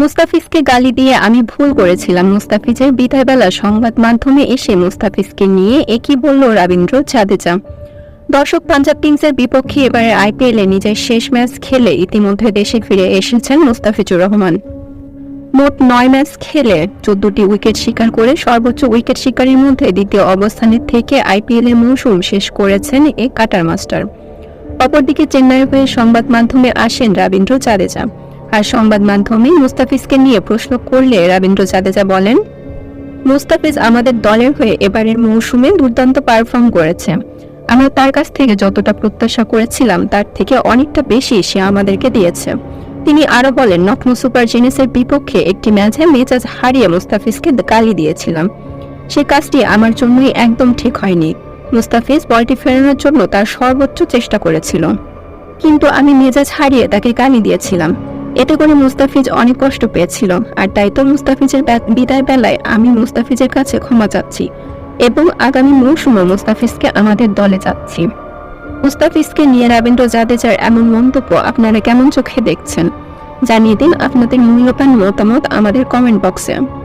মুস্তাফিজকে গালি দিয়ে আমি ভুল করেছিলাম। মুস্তাফিজের বিদায়বেলা সংবাদ মাধ্যমে এসে মুস্তাফিজকে নিয়ে একই বলল রবীন্দ্র জাদেজা। দর্শক পাঞ্জাব কিংসের বিপক্ষে এবারে আইপিএলে নিজের শেষ ম্যাচ খেলে ইতিমধ্যে দেশে ফিরে এসেছেন মুস্তাফিজুর রহমান। মোট নয় ম্যাচ খেলে চোদ্দটি উইকেট শিকার করে সর্বোচ্চ উইকেট শিকারীর মধ্যে দ্বিতীয় অবস্থানে থেকে আইপিএল এর মৌসুম শেষ করেছেন এ কাটার মাস্টার। অপরদিকে চেন্নাইয়ের হয়ে সংবাদ মাধ্যমে আসেন রবীন্দ্র জাদেজা। আর সংবাদ মাধ্যমে মুস্তাফিজকে নিয়ে প্রশ্ন করলে রবীন্দ্র জাদেজা বলেন, মুস্তাফিজ আমাদের দলের হয়ে এবারের মৌসুমে দুর্দান্ত পারফর্ম করেছে। আমরা তার কাছ থেকে যতটা প্রত্যাশা করেছিলাম, তার থেকে অনেকটা বেশি সে আমাদেরকে দিয়েছে। তিনি আরও বলেন নকমু সুপার জিনিসের বিপক্ষে একটি ম্যাচে মেজাজ হারিয়ে মুস্তাফিজকে গালি দিয়েছিলাম। সে কাজটি আমার জন্যই একদম ঠিক হয়নি। মুস্তাফিজ বলটি ফেরানোর জন্য তার সর্বোচ্চ চেষ্টা করেছিল। কিন্তু আমি মেজাজ হারিয়ে তাকে গালি দিয়েছিলাম। এতে করে মুস্তাফিজ অনেক কষ্ট পেয়েছিল। আর তাই তো মুস্তাফিজের বিদায় বেলায় আমি মুস্তাফিজের কাছে ক্ষমা চাচ্ছি এবং আগামী মৌসুমে মুস্তাফিজকে আমাদের দলে চাচ্ছি। মুস্তাফিজকে নিয়ে রবীন্দ্র জাদেজার এমন মন্তব্য আপনারা কেমন চোখে দেখছেন? জানিয়ে দিন আপনাদের মূল্যবান মতামত আমাদের কমেন্ট বক্সে